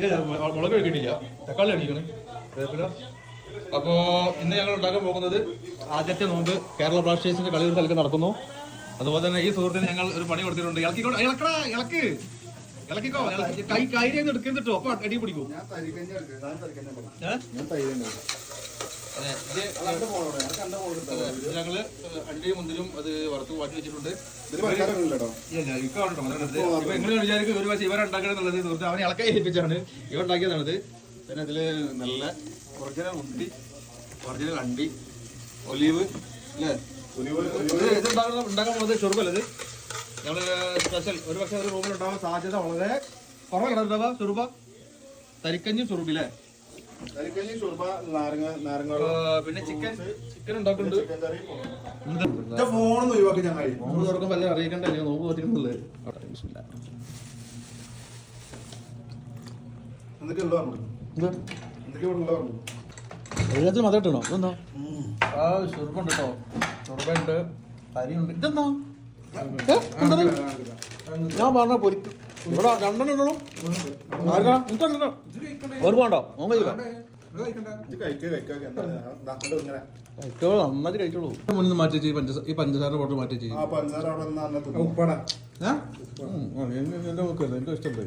ഇല്ല, മുളക് കഴിക്കണില്ല. തക്കാളി അടിക്കണം. വേപ്പില. അപ്പോ ഇന്ന് ഞങ്ങൾ ഉണ്ടാക്കാൻ പോകുന്നത് ആദ്യത്തെ നോമ്പ് കേരള ബ്ലാസ്റ്റേഴ്സിന്റെ കളി ഒരു സ്ഥലത്ത് നടക്കുന്നു. അതുപോലെ തന്നെ ഈ സുഹൃത്തിന് ഞങ്ങൾ ഒരു പണി കൊടുത്തിട്ടുണ്ട്. ഇളക്കിക്കോ ഇളക്കടാ ഇളക്ക്. ഇളക്കിക്കോ ഇളക്കി. കൈ കൈരെ എടുക്കുന്നിട്ടോ അപ്പൊ അടി പിടിക്കും. ഞങ്ങൾ അണ്ടിയും മുന്തിലും അത് വറുത്ത് മാറ്റി വെച്ചിട്ടുണ്ട്. എങ്ങനെ വിചാരിക്കും ഒരു പക്ഷേ ഇവരെ ഉണ്ടാക്കണമെന്നുള്ളത് അവനെ ഇളക്കാൻ ഏൽപ്പിച്ചാണ്. ഇവ ഉണ്ടാക്കിയതാണത് പിന്നെ അതിൽ നല്ല ഒറിജിനൽ ഉണ്ടി ഒറിജിനൽ അണ്ടി ഒലീവ് അല്ലേ? ഇത് ഉണ്ടാക്കുന്ന ഉണ്ടാക്കാൻ പോകുന്നത് ചെറുപ്പല്ലത് ഞങ്ങൾ സ്പെഷ്യൽ ഒരു പക്ഷേ ഒരു റൂമിൽ ഉണ്ടാവാൻ സാധ്യത വളരെ കുറവ് കിടന്നുണ്ടാവാ ചെറുപ്പ? തരിക്കഞ്ഞും ഷുറുബില്ലേ പിന്നെ ചിക്കൻ ചിക്കൻ ഉണ്ടാക്കുന്നുണ്ട്. ഫോണൊന്നും ഒഴിവാക്കി ചങ്ങായി. നോമ്പ് തുറക്കുമ്പോൾ എല്ലാം അറിയിക്കണ്ടേ? നോമ്പ് പറഞ്ഞു? എല്ലാത്തിനും മതം ഇട്ടണോ? ഇതെന്താ? ആ ഷുർബുണ്ട് കേട്ടോ ഷുർബുണ്ട് അരിയുണ്ട് ഇതെന്താ? ഞാൻ പറഞ്ഞ പൊരിക്കും ഇവിടെ രണ്ടെണ്ണം എനിക്കല്ലോ ഓർമ്മണ്ടോ ഇത് ഇങ്ങനെ. കഴിച്ചോളൂ നന്നായിട്ട് കഴിച്ചോളൂ. മുന്നിൽ മാറ്റി ഈ പഞ്ചസാര ഈ പഞ്ചസാര ബോട്ടിൽ എന്നെ- എന്നെ നോക്കല്ലേ എനിക്ക് ഇഷ്ടമുണ്ട്